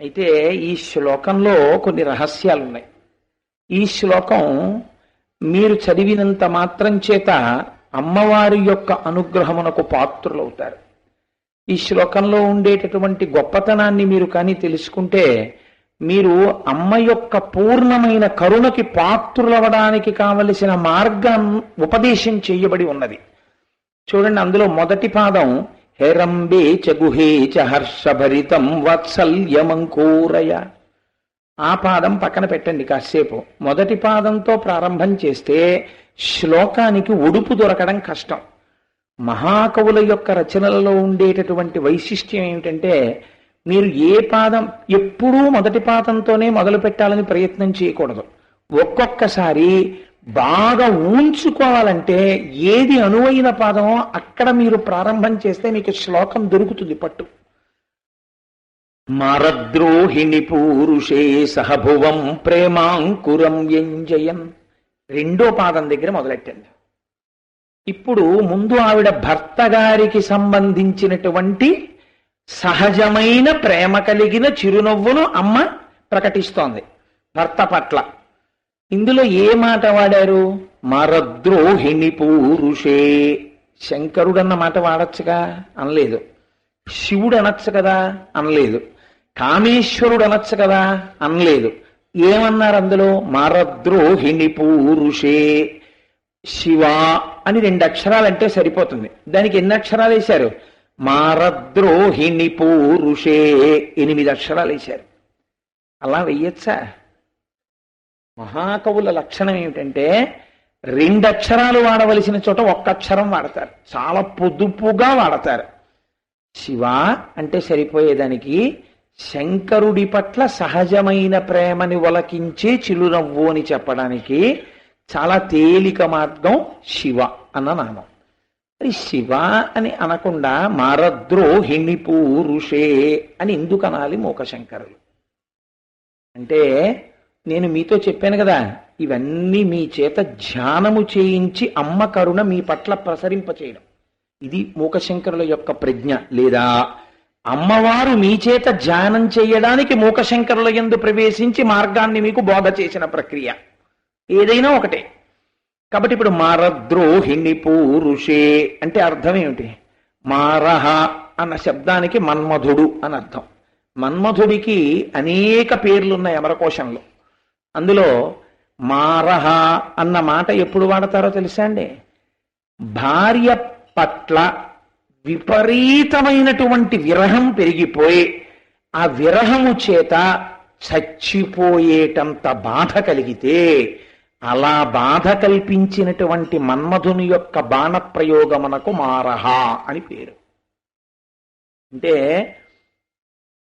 అయితే ఈ శ్లోకంలో కొన్ని రహస్యాలు ఉన్నాయి ఈ శ్లోకం మీరు చదివినంత మాత్రం చేత అమ్మవారి యొక్క అనుగ్రహమునకు పాత్రులవుతారు. ఈ శ్లోకంలో ఉండేటటువంటి గొప్పతనాన్ని మీరు కానీ తెలుసుకుంటే మీరు అమ్మ యొక్క పూర్ణమైన కరుణకి పాత్రులవడానికి కావలసిన మార్గం ఉపదేశం చేయబడి ఉన్నది. చూడండి అందులో మొదటి పాదం హేరంబే చ గుహే చ హర్షభరితం వాత్సల్యమంకూరయ. ఆ పాదం పక్కన పెట్టండి కాసేపు. మొదటి పాదంతో ప్రారంభం చేస్తే శ్లోకానికి ఉడుపు దొరకడం కష్టం. మహాకవుల యొక్క రచనలలో ఉండేటటువంటి వైశిష్ట్యం ఏమిటంటే మీరు ఏ పాదం ఎప్పుడూ మొదటి పాదంతోనే మొదలు పెట్టాలని ప్రయత్నం చేయకూడదు. ఒక్కొక్కసారి బాగా ఊంచుకోవాలంటే ఏది అనువైన పాదమో అక్కడ మీరు ప్రారంభం చేస్తే మీకు శ్లోకం దొరుకుతుంది పట్టు. మరద్రోహిణి పూరుషే సహభువం ప్రేమాంకురం ఎంజయన్. రెండో పాదం దగ్గర మొదలెట్టండి. ఇప్పుడు ముందు ఆవిడ భర్త గారికి సంబంధించినటువంటి సహజమైన ప్రేమ కలిగిన చిరునవ్వును అమ్మ ప్రకటిస్తోంది. భర్త పట్ల. ఇందులో ఏ మాట వాడారు? మరద్రోహిణి పూరుషే. శంకరుడన్న మాట వాడచ్చుగా? అనలేదు. శివుడు అనొచ్చు కదా అనలేదు. కామేశ్వరుడు అనొచ్చు కదా అనలేదు. ఏమన్నారు అందులో? మరద్రోహిణి పూరుషే. శివ అని రెండు అక్షరాలంటే సరిపోతుంది. దానికి ఎన్ని అక్షరాలు వేశారు? మారద్రోహిణి పూరుషే. ఎనిమిది అక్షరాలు వేశారు. అలా వెయ్యొచ్చా మహాకవుల లక్షణం ఏమిటంటే రెండు అక్షరాలు వాడవలసిన చోట ఒక్క అక్షరం వాడతారు. చాలా పొదుపుగా వాడతారు. శివ అంటే సరిపోయేదానికి శంకరుడి పట్ల సహజమైన ప్రేమని ఒలకించే చిలునవ్వు అని చెప్పడానికి చాలా తేలిక మార్గం శివ అన్న నామం. మరి శివ అని అనకుండా మారద్రోహిణి పూరుషే అని ఎందుకు అనాలి మూకశంకరులు? అంటే నేను మీతో చెప్పాను కదా ఇవన్నీ మీ చేత ధ్యానము చేయించి అమ్మ కరుణ మీ పట్ల ప్రసరింపచేయడం. ఇది మూకశంకరుల యొక్క ప్రజ్ఞ లేదా అమ్మవారు మీ చేత ధ్యానం చేయడానికి మూకశంకరుల ఎందు ప్రవేశించి మార్గాన్ని మీకు బోధ చేసిన ప్రక్రియ. ఏదైనా ఒకటే. కాబట్టి ఇప్పుడు మారద్రోహిణి పూరుషే అంటే అర్థం ఏమిటి? మారహ అన్న శబ్దానికి మన్మధుడు అని అర్థం. మన్మధుడికి అనేక పేర్లున్నాయి అమరకోశంలో. అందులో మారహ అన్న మాట ఎప్పుడు వాడతారో తెలుసా అండి? భార్య పట్ల విపరీతమైనటువంటి విరహం పెరిగిపోయి ఆ విరహము చేత చచ్చిపోయేటంత బాధ కలిగితే అలా బాధ కల్పించినటువంటి మన్మధుని యొక్క బాణప్రయోగమునకు మారహ అని పేరు. అంటే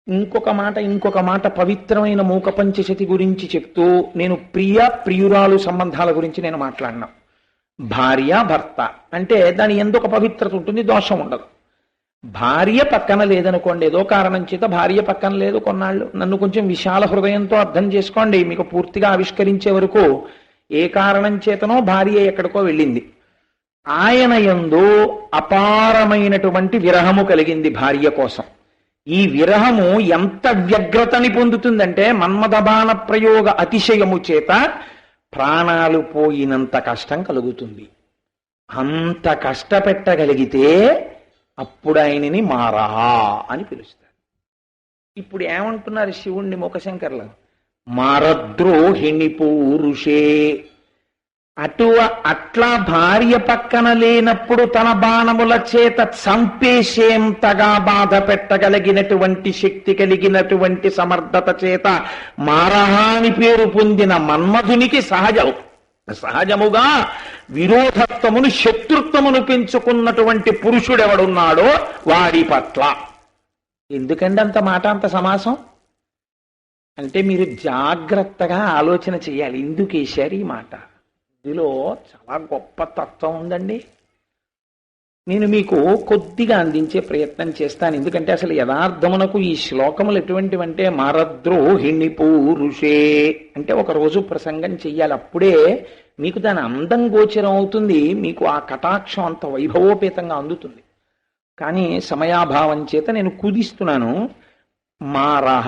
ఇంకొక మాట ఇంకొక మాట పవిత్రమైన మూక పంచశతి గురించి చెప్తూ నేను ప్రియ ప్రియురాలు సంబంధాల గురించి నేను మాట్లాడినా. భార్య భర్త అంటే దాని ఎందుకు పవిత్రత ఉంటుంది? దోషం ఉండదు. భార్య పక్కన లేదనుకోండి ఏదో కారణం చేత భార్య పక్కన లేదు కొన్నాళ్ళు. నన్ను కొంచెం విశాల హృదయంతో అర్థం చేసుకోండి. మీకు పూర్తిగా ఆవిష్కరించే వరకు ఏ కారణం చేతనో భార్య ఎక్కడికో వెళ్ళింది. ఆయన యందు అపారమైనటువంటి విరహము కలిగింది భార్య కోసం. ఈ విరహము ఎంత వ్యగ్రతని పొందుతుందంటే మన్మదబాన ప్రయోగ అతిశయము చేత ప్రాణాలు పోయినంత కష్టం కలుగుతుంది. అంత కష్టపెట్టగలిగితే అప్పుడు ఆయనని మారా అని పిలుస్తారు. ఇప్పుడు ఏమంటున్నారు శివుణ్ణి ముఖశంకర్లు? మారద్రోహిణి పూరుషే. అటు అట్లా భార్య పక్కన లేనప్పుడు తన బాణముల చేత చంపేసేంతగా బాధ పెట్టగలిగినటువంటి శక్తి కలిగినటువంటి సమర్థత చేత మారహాని పేరు పొందిన మన్మధునికి సహజం. సహజముగా విరోధత్వమును శత్రుత్వమును పెంచుకున్నటువంటి పురుషుడెవడున్నాడో వాడి పట్ల. ఎందుకండి అంత మాట అంత సమాసం? అంటే మీరు జాగ్రత్తగా ఆలోచన చేయాలి. ఎందుకు వేశారు ఈ మాట? ఇందులో చాలా గొప్ప తత్వం ఉందండి. నేను మీకు కొద్దిగా అందించే ప్రయత్నం చేస్తాను. ఎందుకంటే అసలు యథార్థమునకు ఈ శ్లోకములు ఎటువంటివంటే మరద్రోహిణి పూరుషే అంటే ఒక రోజు ప్రసంగం చెయ్యాలి. అప్పుడే మీకు దాని అందం గోచరం అవుతుంది. మీకు ఆ కటాక్షం అంత వైభవోపేతంగా అందుతుంది. కానీ సమయాభావం చేత నేను కుదిస్తున్నాను. మారహ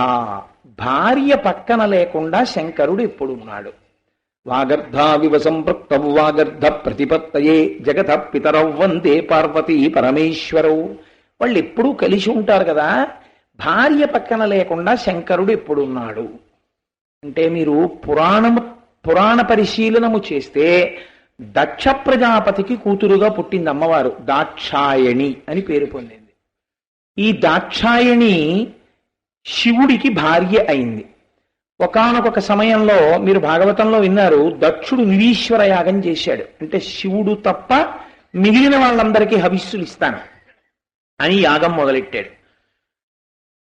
భార్య పక్కన లేకుండా శంకరుడు ఎప్పుడున్నాడు? వాగర్ధావివ సంపృక్త వాగర్ధ ప్రతిపత్తయే జగత పితరౌ వందే పార్వతీ పరమేశ్వరవు వాళ్ళు ఎప్పుడూ కలిసి ఉంటారు కదా భార్య పక్కన లేకుండా శంకరుడు ఎప్పుడున్నాడు? అంటే మీరు పురాణము పురాణ పరిశీలనము చేస్తే దక్ష ప్రజాపతికి కూతురుగా పుట్టింది అమ్మవారు దాక్షాయణి అని పేరు పొందింది. ఈ దాక్షాయణి శివుడికి భార్య అయింది. ఒకానొక సమయంలో మీరు భాగవతంలో విన్నారు దక్షుడు నిరీశ్వర యాగం చేశాడు. అంటే శివుడు తప్ప మిగిలిన వాళ్ళందరికీ హవిస్సులు ఇస్తాను అని యాగం మొదలెట్టాడు.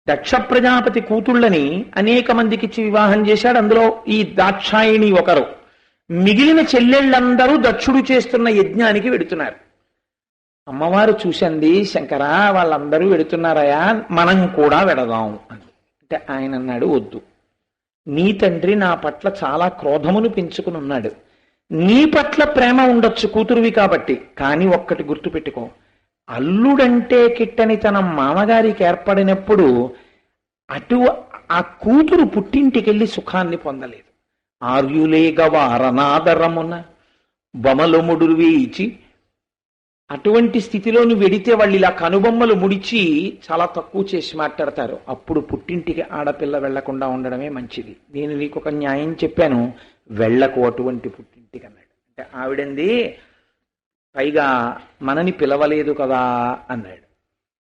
దక్ష ప్రజాపతి కూతుళ్ళని అనేక మందికి ఇచ్చి వివాహం చేశాడు. అందులో ఈ దాక్షాయిణి ఒకరు. మిగిలిన చెల్లెళ్ళందరూ దక్షుడు చేస్తున్న యజ్ఞానికి వెడుతున్నారు. అమ్మవారు చూసింది శంకరా వాళ్ళందరూ వెడుతున్నారయా? మనం కూడా వెడదాం అని. అంటే ఆయన అన్నాడు వద్దు. నీ తండ్రి నా పట్ల చాలా క్రోధమును పెంచుకుని ఉన్నాడు. నీ పట్ల ప్రేమ ఉండొచ్చు కూతురువి కాబట్టి కానీ ఒక్కటి గుర్తుపెట్టుకో. అల్లుడంటే కిట్టని తన మామగారికి ఏర్పడినప్పుడు అటు ఆ కూతురు పుట్టింటికెళ్ళి సుఖాన్ని పొందలేదు. ఆర్యులేగవారనాదరమున బొమలు వీచి అటువంటి స్థితిలో నువ్వు వెడితే వాళ్ళు ఇలా కనుబొమ్మలు ముడిచి చాలా తక్కువ చేసి మాట్లాడతారు. అప్పుడు పుట్టింటికి ఆడపిల్ల వెళ్ళకుండా ఉండడమే మంచిది. నేను నీకు ఒక న్యాయం చెప్పాను. వెళ్ళకు అటువంటి పుట్టింటికి అన్నాడు. అంటే ఆవిడంది పైగా మనని పిలవలేదు కదా అన్నాడు.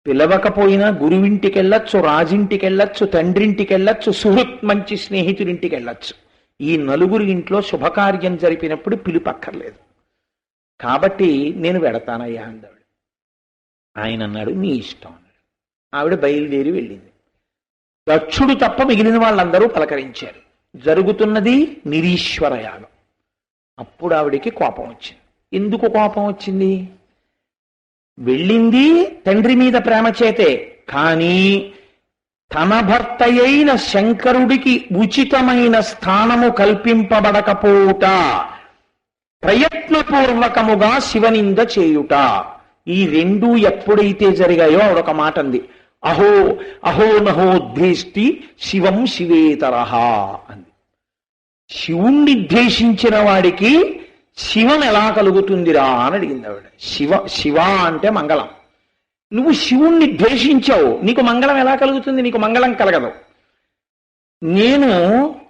పిలవకపోయినా గురువింటికి వెళ్ళొచ్చు రాజింటికి వెళ్ళొచ్చు తండ్రింటికి వెళ్ళొచ్చు సుహృత్ మంచి స్నేహితుడింటికి వెళ్ళొచ్చు ఈ నలుగురి ఇంట్లో శుభకార్యం జరిపినప్పుడు పిలుపక్కర్లేదు. కాబట్టి నేను వెడతానయ్యా అందావిడ. ఆయన అన్నాడు నీ ఇష్టం అన్నాడు. ఆవిడ బయలుదేరి వెళ్ళింది. దక్షుడు తప్ప మిగిలిన వాళ్ళందరూ పలకరించారు. జరుగుతున్నది నిరీశ్వర యాగం. అప్పుడు ఆవిడికి కోపం వచ్చింది. ఎందుకు కోపం వచ్చింది? వెళ్ళింది తండ్రి మీద ప్రేమ చేతే కానీ తన భర్త అయిన శంకరుడికి ఉచితమైన స్థానము కల్పింపబడకపోవుట. ప్రయత్నపూర్వకముగా శివనింద చేయుట. ఈ రెండు ఎప్పుడైతే జరిగాయో ఆవిడొక మాట అంది అహో అహో నహోద్దేష్టి శివం శివేతరహ అంది. శివుణ్ణి ద్వేషించిన వాడికి శివం ఎలా కలుగుతుందిరా అని అడిగింది ఆవిడ. శివ శివ అంటే మంగళం. నువ్వు శివుణ్ణి ద్వేషించావు నీకు మంగళం ఎలా కలుగుతుంది? నీకు మంగళం కలగదు. నేను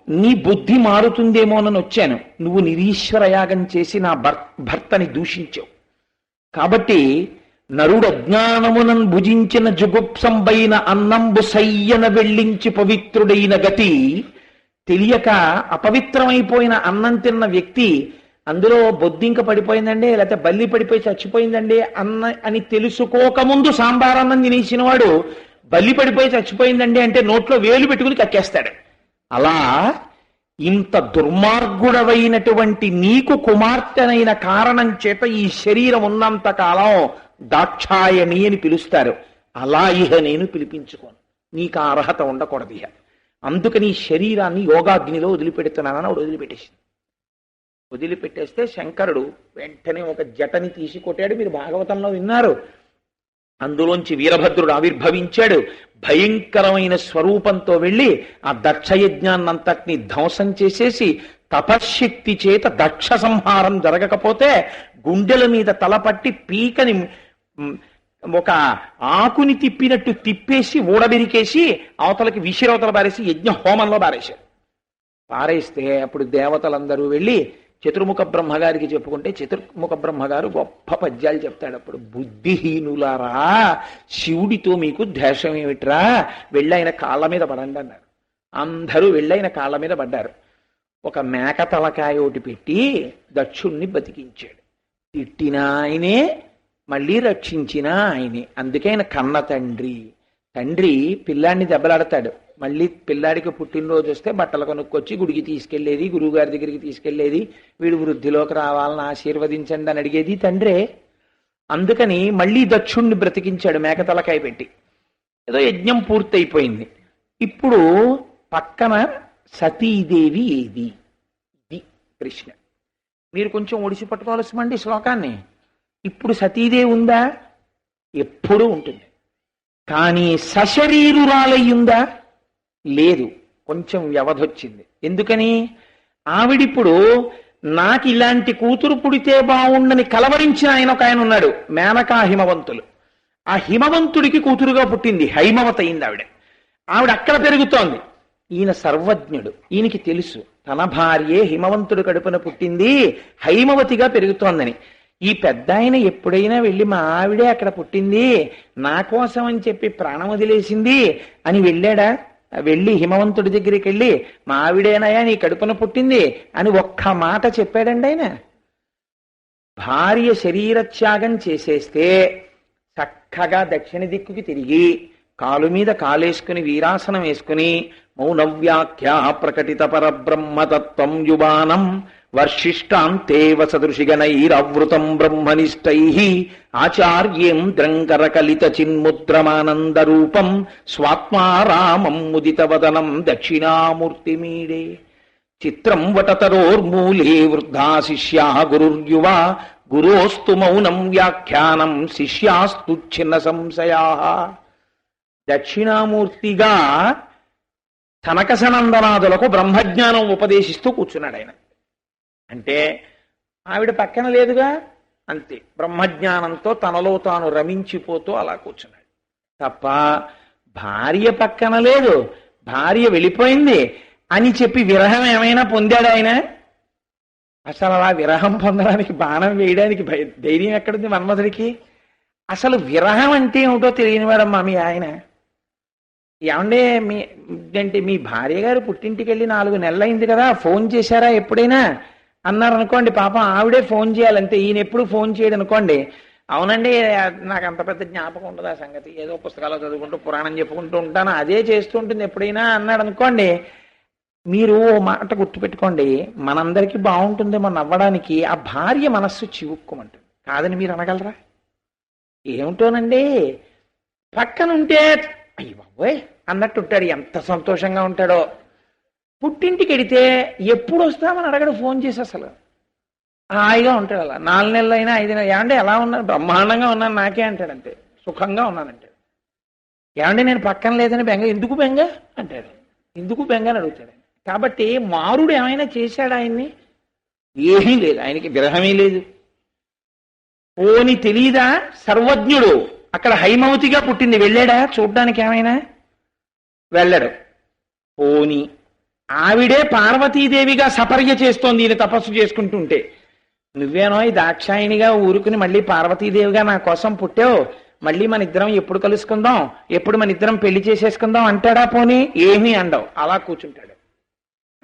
నీ బుద్ధి మారుతుందేమోనని వచ్చాను. నువ్వు నిరీశ్వర యాగం చేసి నా భర్ భర్తని దూషించావు. కాబట్టి నరుడు అజ్ఞానమునన్ భుజించిన జుగుప్సంబైన అన్నంబు సయ్యన వెళ్ళించి పవిత్రుడైన గతి తెలియక అపవిత్రమైపోయిన అన్నం తిన్న వ్యక్తి అందులో బొద్దింక పడిపోయిందండి లేకపోతే బల్లి పడిపోయి చచ్చిపోయిందండి అన్న అని తెలుసుకోకముందు సాంబారన్నం తినేసిన వాడు బల్లి పడిపోయి చచ్చిపోయిందండి అంటే నోట్లో వేలు పెట్టుకుని కక్కేస్తాడు. అలా ఇంత దుర్మార్గుడవైనటువంటి నీకు కుమార్తెనైన కారణం చేత ఈ శరీరం ఉన్నంత కాలం దాక్షాయణి అని పిలుస్తారు. అలా ఇహ నేను పిలిపించుకోను. నీకు ఆ అర్హత ఉండకూడదు ఇహ. అందుకని శరీరాన్ని యోగాగ్నిలో వదిలిపెడుతున్నానని ఆవిడ వదిలిపెట్టేసింది. వదిలిపెట్టేస్తే శంకరుడు వెంటనే ఒక జటని తీసి కొట్టాడు. మీరు భాగవతంలో విన్నారు. అందులోంచి వీరభద్రుడు ఆవిర్భవించాడు. భయంకరమైన స్వరూపంతో వెళ్ళి ఆ దక్షయజ్ఞాన్నంతటిని ధ్వంసం చేసేసి తపశ్శక్తి చేత దక్ష సంహారం జరగకపోతే గుండెల మీద తలపట్టి పీకని ఒక ఆకుని తిప్పినట్టు తిప్పేసి ఊడబెరికేసి అవతలకి విషిరవతల బారేసి యజ్ఞ హోమంలో బారేశాడు. పారేస్తే అప్పుడు దేవతలందరూ వెళ్ళి చతుర్ముఖ బ్రహ్మగారికి చెప్పుకుంటే చతుర్ముఖ బ్రహ్మగారు గొప్ప పద్యాలు చెప్తాడు అప్పుడు. బుద్ధిహీనులారా శివుడితో మీకు ద్వేషం ఏమిట్రా? వెళ్ళైన కాళ్ళ మీద పడండి అన్నారు. అందరూ వెళ్ళైన కాళ్ళ మీద పడ్డారు. ఒక మేక తలకాయ ఒకటి పెట్టి దక్షుణ్ణి బతికించాడు. తిట్టిన ఆయనే మళ్ళీ రక్షించిన ఆయనే. అందుకే ఆయన కన్న తండ్రి. తండ్రి పిల్లాన్ని దెబ్బలాడతాడు. మళ్ళీ పిల్లాడికి పుట్టినరోజు వస్తే బట్టలు కొనుక్కొచ్చి గుడికి తీసుకెళ్ళేది గురువుగారి దగ్గరికి తీసుకెళ్ళేది వీడు వృద్ధిలోకి రావాలని ఆశీర్వదించండి అని అడిగేది తండ్రే. అందుకని మళ్ళీ దక్షుణ్ణి బ్రతికించాడు మేక తలకాయ పెట్టి. ఏదో యజ్ఞం పూర్తయిపోయింది. ఇప్పుడు పక్కన సతీదేవి ఏది? ఇది ప్రశ్న. మీరు కొంచెం ఒడిసి పట్టుకోవాల్సిమండి శ్లోకాన్ని. ఇప్పుడు సతీదేవి ఉందా? ఎప్పుడూ ఉంటుంది. కానీ సశరీరురాలయ్యుందా లేదు. కొంచెం వ్యవధొచ్చింది. ఎందుకని? ఆవిడిప్పుడు నాకు ఇలాంటి కూతురు పుడితే బాగుండని కలవరించిన ఆయన ఒక ఆయన ఉన్నాడు మేనకా హిమవంతులు. ఆ హిమవంతుడికి కూతురుగా పుట్టింది హైమవత అయింది ఆవిడ ఆవిడ అక్కడ పెరుగుతోంది. ఈయన సర్వజ్ఞుడు. ఈయనకి తెలుసు తన భార్యే హిమవంతుడు కడుపున పుట్టింది హైమవతిగా పెరుగుతోందని. ఈ పెద్ద ఆయన ఎప్పుడైనా వెళ్ళి మా ఆవిడే అక్కడ పుట్టింది నా కోసం అని చెప్పి ప్రాణం వదిలేసింది అని వెళ్ళాడా? వెళ్ళి హిమవంతుడి దగ్గరికి వెళ్ళి మా ఆవిడేనాయా నీ కడుపున పుట్టింది అని ఒక్క మాట చెప్పాడండి ఆయన. భార్య శరీరత్యాగం చేసేస్తే చక్కగా దక్షిణ దిక్కుకి తిరిగి కాలు మీద కాలేసుకుని వీరాసనం వేసుకుని మౌనవ్యాఖ్యా ప్రకటిత పరబ్రహ్మతత్వం యువానం వర్షిష్టాంతేవ సదృశిగణైరవృతం బ్రహ్మనిష్టై ఆచార్యేం ద్రంకరకలిత చిన్ముద్రమానంద రూపం స్వాత్మారామం ముదితవదనం దక్షిణామూర్తిమీడే. చిత్రం వటతరోర్మూలే వృద్ధా శిష్యా గురుర్యువా గురోస్తు మౌనం వ్యాఖ్యానం శిష్యాస్తు చిన్న సంశయా. దక్షిణామూర్తిగా సనకసనందనాదులకు బ్రహ్మజ్ఞానం ఉపదేశిస్తూ కూర్చున్నాడు ఆయన అంటే ఆవిడ పక్కన లేదుగా? అంతే. బ్రహ్మజ్ఞానంతో తనలో తాను రమించిపోతూ అలా కూర్చున్నాడు. తప్ప భార్య పక్కన లేదు. భార్య వెళ్ళిపోయింది అని చెప్పి విరహం ఏమైనా పొందాడు ఆయన? అసలు అలా విరహం పొందడానికి బాణం వేయడానికి ధైర్యం ఎక్కడుంది మన్మధుడికి? అసలు విరహం అంటే ఏమిటో తెలియని వాడమ్మా మీ ఆయన. ఏమండే మీ అంటే మీ భార్య గారు పుట్టింటికి వెళ్ళి నాలుగు నెలలైంది కదా ఫోన్ చేశారా ఎప్పుడైనా? అన్నారు అనుకోండి పాపం ఆవిడే ఫోన్ చేయాలంటే ఈయన ఎప్పుడు ఫోన్ చేయడు అనుకోండి అవునండి నాకు అంత పెద్ద జ్ఞాపకం ఉండదు ఆ సంగతి. ఏదో పుస్తకాలు చదువుకుంటూ పురాణం చెప్పుకుంటూ ఉంటాను అదే చేస్తూ ఉంటుంది. ఎప్పుడైనా అన్నాడు అనుకోండి మీరు ఓ మాట గుర్తుపెట్టుకోండి మనందరికీ బాగుంటుంది మనం నవ్వడానికి ఆ భార్య మనస్సు చివుక్కుమంటుంది. కాదని మీరు అనగలరా? ఏమిటోనండి పక్కనుంటే అయ్యి బాబోయ్ అన్నట్టు ఉంటాడు ఎంత సంతోషంగా ఉంటాడో. పుట్టింటికి వెడితే ఎప్పుడు వస్తామని అడగడు ఫోన్ చేసి అసలు. హాయిగా ఉంటాడు అలా. నాలుగు నెలలు అయినా ఐదు నెలలు ఏమంటే ఎలా ఉన్నాను బ్రహ్మాండంగా ఉన్నాను నాకే అంటాడంతే. సుఖంగా ఉన్నానంటాడు ఏమంటే నేను పక్కన లేదని బెంగ ఎందుకు బెంగ? అంటాడు. ఎందుకు బెంగ అని అడుగుతాడు. కాబట్టి మారుడు ఏమైనా చేశాడు ఆయన్ని? ఏమీ లేదు. ఆయనకి విరహమే లేదు. పోని తెలీదా? సర్వజ్ఞుడు. అక్కడ హైమవతిగా పుట్టింది. వెళ్ళాడా? చూడ్డానికి ఏమైనా? వెళ్ళడు. పోని ఆవిడే పార్వతీదేవిగా సపర్య చేస్తోంది ఈయన తపస్సు చేసుకుంటుంటే. నువ్వేనో ఈ దాక్షాయినిగా ఊరుకుని మళ్ళీ పార్వతీదేవిగా నా కోసం పుట్టావు. మళ్ళీ మన ఇద్దరం ఎప్పుడు కలుసుకుందాం? ఎప్పుడు మన ఇద్దరం పెళ్ళి చేసేసుకుందాం అంటాడా పోనీ? ఏమీ అండవు. అలా కూర్చుంటాడు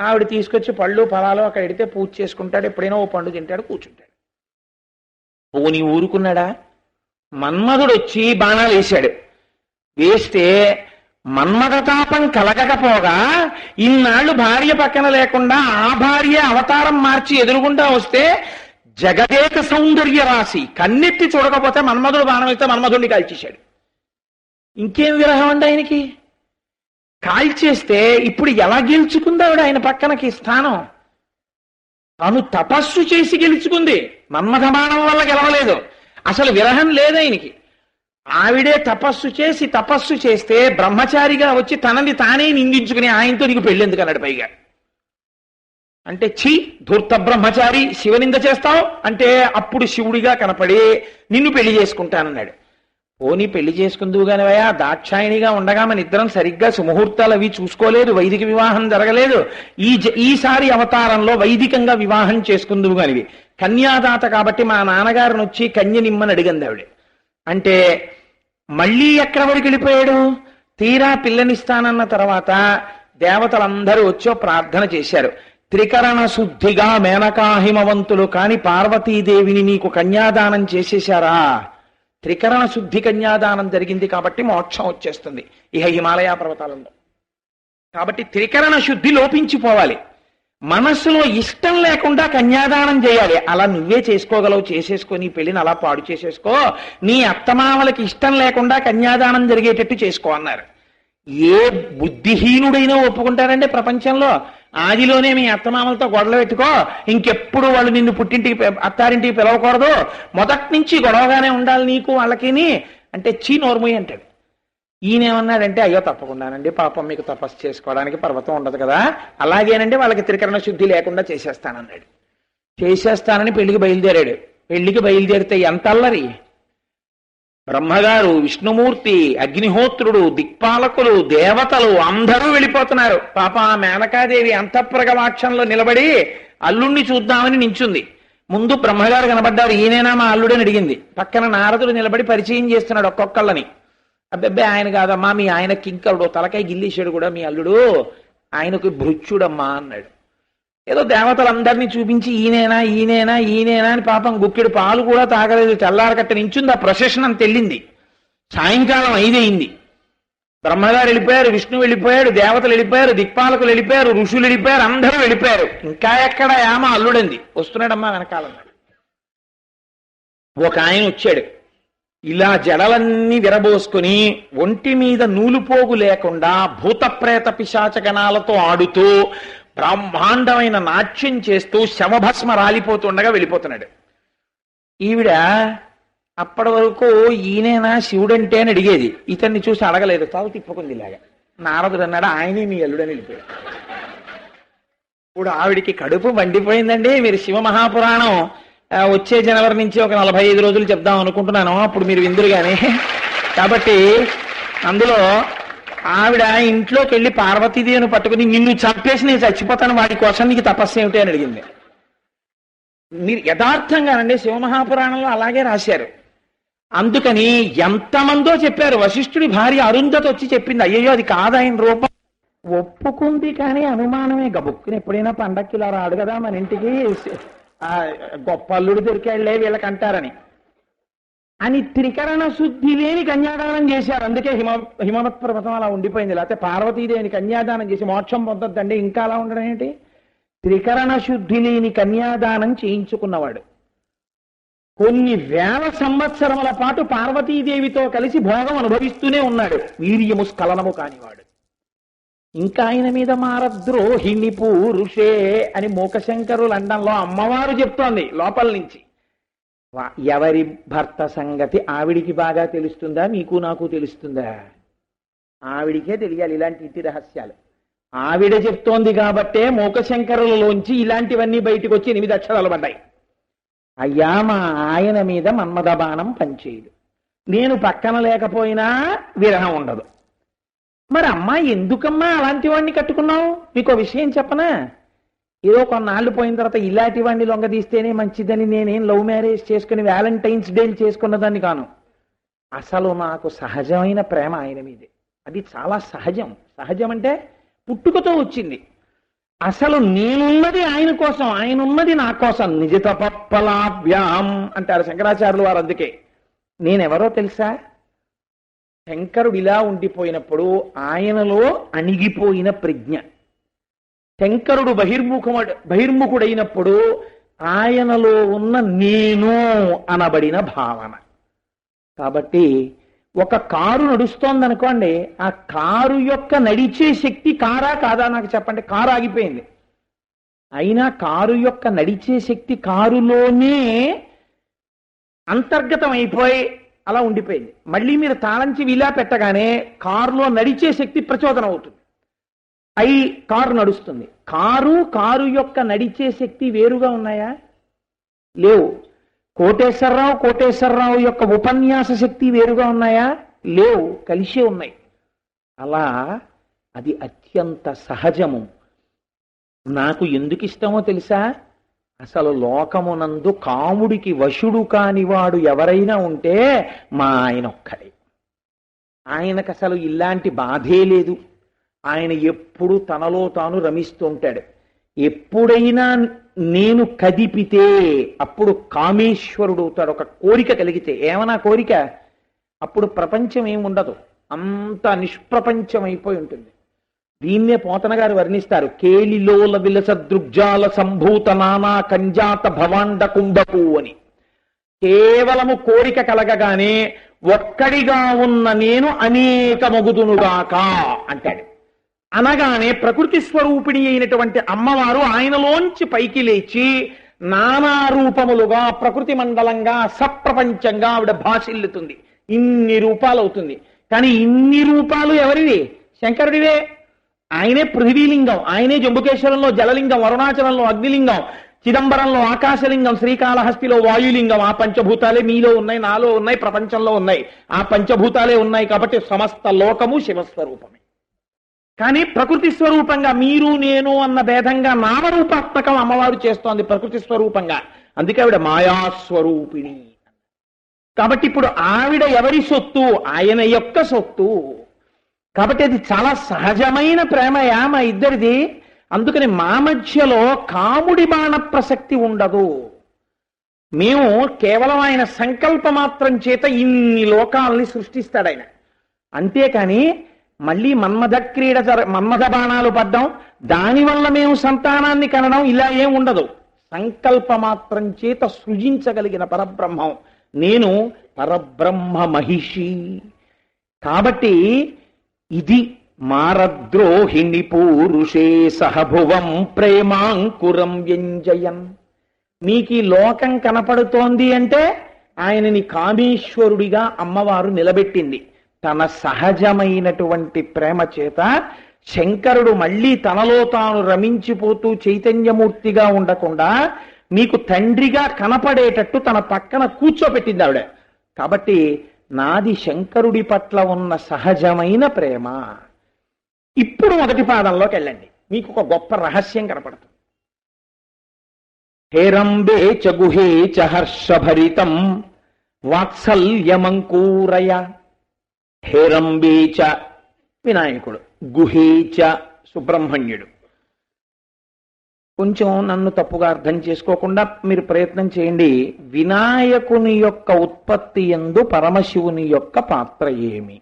ఆవిడ తీసుకొచ్చి పళ్ళు ఫలాలు అక్కడ ఎడితే పూజ చేసుకుంటాడు. ఎప్పుడైనా ఓ పండు తింటాడు కూర్చుంటాడు పోని ఊరుకున్నాడా? మన్మధుడు వచ్చి బాణాలు వేశాడు. వేస్తే మన్మథతాపం కలగకపోగా ఇన్నాళ్ళు భార్య పక్కన లేకుండా ఆ భార్య అవతారం మార్చి ఎదురుగుండా వస్తే జగదేక సౌందర్య రాశి కన్నెత్తి చూడకపోతే మన్మధుడు బాణం మన్మధుడిని కాల్చేశాడు. ఇంకేం విరహం అండి ఆయనకి? కాల్చేస్తే ఇప్పుడు ఎలా గెలుచుకుంది ఆవిడ ఆయన పక్కనకి స్థానం? తను తపస్సు చేసి గెలుచుకుంది. మన్మథ బాణం వల్ల గెలవలేదు. అసలు విరహం లేదు ఆయనకి. ఆవిడే తపస్సు చేసి తపస్సు చేస్తే బ్రహ్మచారిగా వచ్చి తనని తానే నిందించుకుని ఆయనతో నీకు పెళ్ళెందుకు అన్నాడు పైగా. అంటే ఛీ ధూర్త బ్రహ్మచారి శివనింద చేస్తావు? అంటే అప్పుడు శివుడిగా కనపడి నిన్ను పెళ్ళి చేసుకుంటానన్నాడు. పోనీ పెళ్ళి చేసుకుందువు కానివయా దాక్షాయణిగా ఉండగా మన ఇద్దరం సరిగ్గా సుముహూర్తాలు అవి చూసుకోలేదు వైదిక వివాహం జరగలేదు. ఈ జ- ఈసారి అవతారంలో వైదికంగా వివాహం చేసుకుందువు కానివి కన్యాదాత కాబట్టి మా నాన్నగారిని వచ్చి కన్య నిమ్మని అడిగింది ఆవిడ. అంటే మళ్ళీ ఎక్కడ వెళ్ళిపోయాడు? తీరా పిల్లనిస్తానన్న తర్వాత దేవతలందరూ వచ్చో ప్రార్థన చేశారు. త్రికరణ శుద్ధిగా మేనకాహిమవంతులు కాని పార్వతీదేవిని నీకు కన్యాదానం చేసేశారా? త్రికరణ శుద్ధి కన్యాదానం జరిగింది కాబట్టి మోక్షం వచ్చేస్తుంది. ఇహ హిమాలయ పర్వతాలలో. కాబట్టి త్రికరణ శుద్ధి లోపించిపోవాలి. మనస్సులో ఇష్టం లేకుండా కన్యాదానం చేయాలి. అలా నువ్వే చేసుకోగలవు చేసేసుకో నీ పెళ్ళిని అలా పాడు చేసేసుకో. నీ అత్తమామలకి ఇష్టం లేకుండా కన్యాదానం జరిగేటట్టు చేసుకో అన్నారు. ఏ బుద్ధిహీనుడైనా ఒప్పుకుంటారండి ప్రపంచంలో. ఆదిలోనే మీ అత్తమామలతో గొడవ పెట్టుకో. ఇంకెప్పుడు వాళ్ళు నిన్ను పుట్టింటికి అత్తారింటికి పిలవకూడదు. మొదటి నుంచి గొడవగానే ఉండాలి నీకు వాళ్ళకిని. అంటే చీ నోర్మయ్య అంటాడు. ఈయన ఏమన్నాడంటే అయ్యో తప్పకుండానండి పాపం మీకు తపస్సు చేసుకోవడానికి పర్వతం ఉండదు కదా. అలాగేనండి వాళ్ళకి త్రికరణ శుద్ధి లేకుండా చేసేస్తానన్నాడు. చేసేస్తానని పెళ్ళికి బయలుదేరాడు. పెళ్ళికి బయలుదేరితే ఎంత అల్లరి బ్రహ్మగారు విష్ణుమూర్తి అగ్నిహోత్రుడు దిక్పాలకులు దేవతలు అందరూ వెళ్ళిపోతున్నారు. పాప ఆ మేనకాదేవి అంతఃప్రగవాక్షంలో నిలబడి అల్లుణ్ణి చూద్దామని నించుంది. ముందు బ్రహ్మగారు కనబడ్డారు. ఈయనేనా మా అల్లుడని అడిగింది. పక్కన నారదుడు నిలబడి పరిచయం చేస్తున్నాడు ఒక్కొక్కళ్ళని. అబ్బబ్బే ఆయన కాదమ్మా మీ ఆయన కింకరుడు తలకాయ గిల్లేశాడు కూడా మీ అల్లుడు. ఆయనకు భృత్యుడమ్మా అన్నాడు. ఏదో దేవతలందరినీ చూపించి ఈయనేనా ఈయనేనా ఈయనేనా అని పాపం గుక్కెడు పాలు కూడా తాగలేదు. తెల్లారకట్ట నించుంది ఆ ప్రొసెషన్ అని తెల్లింది. సాయంకాలం ఐదయింది. బ్రహ్మగారు వెళ్ళిపోయారు విష్ణు వెళ్ళిపోయాడు దేవతలు వెళ్ళిపోయారు దిక్పాలకులు వెళ్ళిపోయారు ఋషులు వెళ్ళిపోయారు అందరూ వెళ్ళిపోయారు. ఇంకా ఎక్కడ యామ అల్లుడంది? వస్తున్నాడమ్మా వెనకాలన్నాడు ఒక ఆయన వచ్చాడు. ఇలా జడలన్నీ విరబోసుకుని ఒంటి మీద నూలుపోగు లేకుండా భూతప్రేత పిశాచగణాలతో ఆడుతూ బ్రహ్మాండమైన నాట్యం చేస్తూ శవభస్మ రాలిపోతుండగా వెళ్ళిపోతున్నాడు. ఈవిడ అప్పటి వరకు ఈయనేనా శివుడంటే అని అడిగేది. ఇతన్ని చూసి అడగలేదు. తావు తిప్పుకుంది ఇలాగా. నారదుడు అన్నాడు ఆయనే మీ అల్లుడని వెళ్ళిపోయాడు. ఇప్పుడు ఆవిడికి కడుపు మండిపోయిందండి. మీరు శివ మహాపురాణం వచ్చే జనవరి నుంచి ఒక నలభై ఐదు రోజులు చెప్దాం అనుకుంటున్నాను. అప్పుడు మీరు విందురు కానీ కాబట్టి అందులో ఆవిడ ఇంట్లోకి వెళ్ళి పార్వతీదేవిని పట్టుకుని నిన్ను చంపేసి నేను చచ్చిపోతాను వాడి కోసం నీకు తపస్సు ఏమిటి అని అడిగింది. మీరు యథార్థంగానండి శివమహాపురాణంలో అలాగే రాశారు. అందుకని ఎంతమందో చెప్పారు. వశిష్ఠుడి భార్య అరుంధతి వచ్చి చెప్పింది అయ్యయ్యో అది కాదాయన రూపం. ఒప్పుకుంది కానీ అనుమానమే. గబుక్కుని ఎప్పుడైనా పండక్కి ఇలా రాడు కదా మన ఇంటికి. గొప్ప అల్లుడు దొరికాడులే వీళ్ళకి అంటారని అని త్రికరణ శుద్ధి లేని కన్యాదానం చేశారు. అందుకే హిమ హిమవత్ పర్వతం అలా ఉండిపోయింది. లేకపోతే పార్వతీదేవిని కన్యాదానం చేసి మోక్షం పొందొద్దండి. ఇంకా అలా ఉండడం ఏంటి? త్రికరణ శుద్ధి లేని కన్యాదానం చేయించుకున్నవాడు. కొన్ని వేల సంవత్సరముల పాటు పార్వతీదేవితో కలిసి భోగం అనుభవిస్తూనే ఉన్నాడు. వీర్యము స్ఖలనము కానివాడు. ఇంకా ఆయన మీద మారద్రోహిణి పూరుషే అని మూకశంకరులు అండంలో అమ్మవారు చెప్తోంది లోపల నుంచి. ఎవరి భర్త సంగతి ఆవిడికి బాగా తెలుస్తుందా? మీకు నాకు తెలుస్తుందా? ఆవిడికే తెలియాలి ఇలాంటి ఇతి రహస్యాలు. ఆవిడ చెప్తోంది కాబట్టే మూకశంకరులలోంచి ఇలాంటివన్నీ బయటకు వచ్చి ఎనిమిది అక్షరాలు పడ్డాయి. అయ్యా మా ఆయన మీద మన్మద బాణం పనిచేయదు. నేను పక్కన లేకపోయినా విరహం ఉండదు. మరి అమ్మా ఎందుకమ్మా అలాంటి వాడిని కట్టుకున్నావు? మీకు విషయం చెప్పనా? ఏదో కొన్నాళ్ళు పోయిన తర్వాత ఇలాంటి వాడిని లొంగదీస్తేనే మంచిదని నేనేం లవ్ మ్యారేజ్ చేసుకుని వ్యాలంటైన్స్ డే చేసుకున్నదాన్ని కాను. అసలు నాకు సహజమైన ప్రేమ ఆయన మీదే. అది చాలా సహజం. సహజం అంటే పుట్టుకతో వచ్చింది. అసలు నేనున్నది ఆయన కోసం ఆయన ఉన్నది నా కోసం. నిజ పప్పలాభ్యాం అంటారు శంకరాచార్యులు వారు అందుకే. నేనెవరో తెలుసా? శంకరుడు ఇలా ఉండిపోయినప్పుడు ఆయనలో అణిగిపోయిన ప్రజ్ఞ. శంకరుడు బహిర్ముఖముడు బహిర్ముఖుడైనప్పుడు ఆయనలో ఉన్న నేను అనబడిన భావన. కాబట్టి ఒక కారు నడుస్తోంది అనుకోండి ఆ కారు యొక్క నడిచే శక్తి కారా కాదా నాకు చెప్పండి? కారు ఆగిపోయింది. అయినా కారు యొక్క నడిచే శక్తి కారులోనే అంతర్గతం అయిపోయి అలా ఉండిపోయింది. మళ్ళీ మీరు తాళంచి విలా పెట్టగానే కారులో నడిచే శక్తి ప్రచోదనం అవుతుంది. అయి కారు నడుస్తుంది. కారు కారు యొక్క నడిచే శక్తి వేరుగా ఉన్నాయా? లేవు. కోటేశ్వరరావు కోటేశ్వరరావు యొక్క ఉపన్యాస శక్తి వేరుగా ఉన్నాయా? లేవు. కలిసే ఉన్నాయి. అలా అది అత్యంత సహజము. నాకు ఎందుకు ఇష్టమో తెలుసా? అసలు లోకమునందు కాముడికి వశుడు కానివాడు ఎవరైనా ఉంటే మా ఆయన ఒక్కడే. ఆయనకు అసలు ఇలాంటి బాధే లేదు. ఆయన ఎప్పుడు తనలో తాను రమిస్తూ ఉంటాడు. ఎప్పుడైనా నేను కదిపితే అప్పుడు కామేశ్వరుడు అవుతాడు. ఒక కోరిక కలిగితే. ఏమన్నా కోరిక? అప్పుడు ప్రపంచం ఏమి ఉండదు. అంత నిష్ప్రపంచం అయిపోయి ఉంటుంది. దీన్నే పోతన గారు వర్ణిస్తారు. కేలిలోల విలస దృగ్జాల సంభూత నానా కంజాత భవాండ కుంభకు అని. కేవలము కోరిక కలగగానే ఒక్కడిగా ఉన్న నేను అనేక మగుదునుగాక అంటాడు. అనగానే ప్రకృతి స్వరూపిణి అయినటువంటి అమ్మవారు ఆయనలోంచి పైకి లేచి నానా రూపములుగా ప్రకృతి మండలంగా సప్రపంచంగా ఆవిడ భాషిల్లుతుంది. ఇన్ని రూపాలు అవుతుంది కానీ ఇన్ని రూపాలు ఎవరివి? శంకరుడివే. ఆయనే పృథివీలింగం ఆయనే జంబుకేశ్వరంలో జలలింగం అరుణాచలంలో అగ్నిలింగం చిదంబరంలో ఆకాశలింగం శ్రీకాళహస్తిలో వాయులింగం ఆ పంచభూతాలే మీలో ఉన్నాయి నాలో ఉన్నాయి ప్రపంచంలో ఉన్నాయి. ఆ పంచభూతాలే ఉన్నాయి కాబట్టి సమస్త లోకము శివస్వరూపమే. కానీ ప్రకృతి స్వరూపంగా మీరు నేను అన్న భేదంగా నామరూపాత్మకం అమ్మవారు చేస్తోంది ప్రకృతి స్వరూపంగా. అందుకే ఆవిడ మాయాస్వరూపిణి. కాబట్టి ఇప్పుడు ఆవిడ ఎవరి సొత్తు? ఆయన యొక్క సొత్తు. కాబట్టి అది చాలా సహజమైన ప్రేమయా మా ఇద్దరిది? అందుకని మా మధ్యలో కాముడి బాణ ప్రసక్తి ఉండదు. మేము కేవలం ఆయన సంకల్ప మాత్రం చేత ఇన్ని లోకాలని సృష్టిస్తాడు ఆయన అంతేకాని మళ్ళీ మన్మథ క్రీడ జర మన్మథ బాణాలు పడ్డం దానివల్ల మేము సంతానాన్ని కనడం ఇలా ఏం ఉండదు. సంకల్ప మాత్రం చేత సృజించగలిగిన పరబ్రహ్మం. నేను పరబ్రహ్మ మహిషి. కాబట్టి ఇది మారద్రోహిణి పూరుషే సహభువం ప్రేమాంకురం వ్యంజయన్ మీకు ఈ లోకం కనపడుతోంది అంటే ఆయనని కామేశ్వరుడిగా అమ్మవారు నిలబెట్టింది. తన సహజమైనటువంటి ప్రేమ చేత శంకరుడు మళ్ళీ తనలో తాను రమించిపోతూ చైతన్యమూర్తిగా ఉండకుండా మీకు తండ్రిగా కనపడేటట్టు తన పక్కన కూర్చోపెట్టింది ఆవిడ. కాబట్టి నాది శంకరుడి పట్ల ఉన్న సహజమైన ప్రేమ. ఇప్పుడు మొదటి పాదంలోకి వెళ్ళండి. మీకు ఒక గొప్ప రహస్యం కనపడుతుంది. హేరంబే చ గుహే చ హర్షభరితం వాత్సల్యమంకూరయ. హేరంబే చ వినాయకుడు గుహే చ సుబ్రహ్మణ్యుడు. కొంచెం నన్ను తప్పుగా అర్థం చేసుకోకుండా మీరు ప్రయత్నం చేయండి. వినాయకుని యొక్క ఉత్పత్తి ఎందు పరమశివుని యొక్క పాత్ర ఏమి?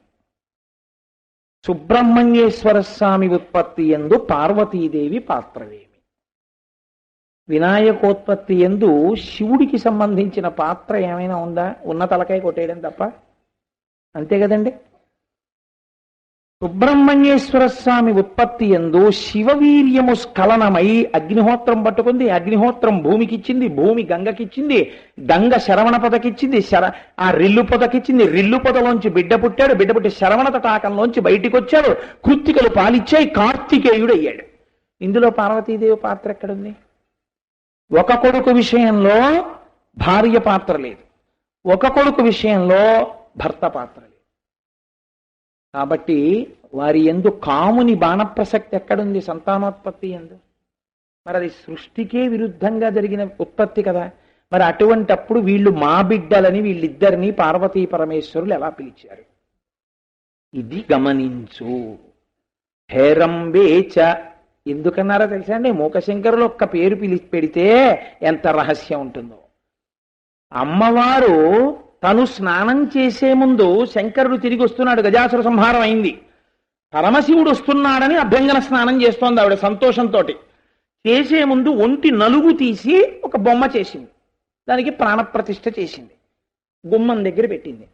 సుబ్రహ్మణ్యేశ్వర స్వామి ఉత్పత్తి ఎందు పార్వతీదేవి పాత్రవేమి వినాయకోత్పత్తి ఎందు శివుడికి సంబంధించిన పాత్ర ఏమైనా ఉందా? ఉన్న తలకాయ కొట్టేయడం తప్ప? అంతే కదండి? సుబ్రహ్మణ్యేశ్వర స్వామి ఉత్పత్తి ఎందు శివవీర్యము స్ఖలనమై అగ్నిహోత్రం పట్టుకుంది. అగ్నిహోత్రం భూమికిచ్చింది భూమి గంగకిచ్చింది గంగ శరవణ పొదకిచ్చింది శర ఆ రిల్లు పొదకిచ్చింది. రిల్లు పొదలోంచి బిడ్డ పుట్టాడు. బిడ్డ పుట్టి శరవణ తటాకంలోంచి బయటికి వచ్చాడు కృత్తికలు పాలిచ్చాయి. కార్తికేయుడు అయ్యాడు ఇందులో పార్వతీదేవి పాత్ర ఎక్కడుంది? ఒక కొడుకు విషయంలో భార్య పాత్ర లేదు. ఒక కొడుకు విషయంలో భర్త పాత్ర లేదు. కాబట్టి వారి ఎందు కాముని బాణప్రసక్తి ఎక్కడుంది? సంతానోత్పత్తి ఎందు. మరి అది సృష్టికే విరుద్ధంగా జరిగిన ఉత్పత్తి కదా. మరి అటువంటప్పుడు వీళ్ళు మా బిడ్డలని వీళ్ళిద్దరిని పార్వతీ పరమేశ్వరులు ఎలా పిలిచారు? ఇది గమనించు. హేరంబేచ ఎందుకన్నారో తెలుసా అండి? మూకశంకరులు ఒక్క పేరు పిలి పెడితే ఎంత రహస్యం ఉంటుందో. అమ్మవారు తను స్నానం చేసే ముందు శంకరుడు తిరిగి వస్తున్నాడు గజాసుర సంహారం అయింది. పరమశివుడు వస్తున్నాడని అభ్యంగన స్నానం చేస్తోంది ఆవిడ సంతోషంతో చేసే ముందు ఒంటి నలుగు తీసి ఒక బొమ్మ చేసింది. దానికి ప్రాణప్రతిష్ఠ చేసింది. గుమ్మం దగ్గర పెట్టింది.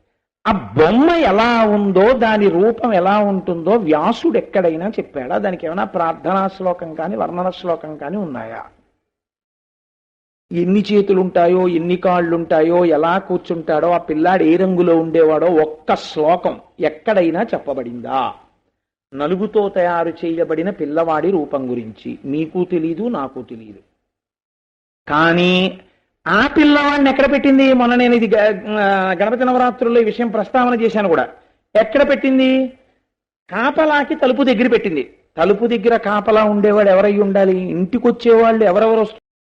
ఆ బొమ్మ ఎలా ఉందో దాని రూపం ఎలా ఉంటుందో వ్యాసుడు ఎక్కడైనా చెప్పాడా? దానికి ఏమైనా ప్రార్థనా శ్లోకం కానీ వర్ణన శ్లోకం కానీ ఉన్నాయా? ఎన్ని చేతులుంటాయో ఎన్ని కాళ్ళుంటాయో ఎలా కూర్చుంటాడో ఆ పిల్లాడు ఏ రంగులో ఉండేవాడో ఒక్క శ్లోకం ఎక్కడైనా చెప్పబడిందా? నలుగుతో తయారు చేయబడిన పిల్లవాడి రూపం గురించి. మీకు తెలీదు నాకు తెలీదు. కానీ ఆ పిల్లవాడిని ఎక్కడ పెట్టింది? మొన్న నేను ఇది గ- గణపతి నవరాత్రుల్లో ఈ విషయం ప్రస్తావన చేశాను కూడా. ఎక్కడ పెట్టింది? కాపలాకి తలుపు దగ్గర పెట్టింది. తలుపు దగ్గర కాపలా ఉండేవాడు ఎవరై ఉండాలి? ఇంటికి వచ్చేవాళ్ళు ఎవరెవరు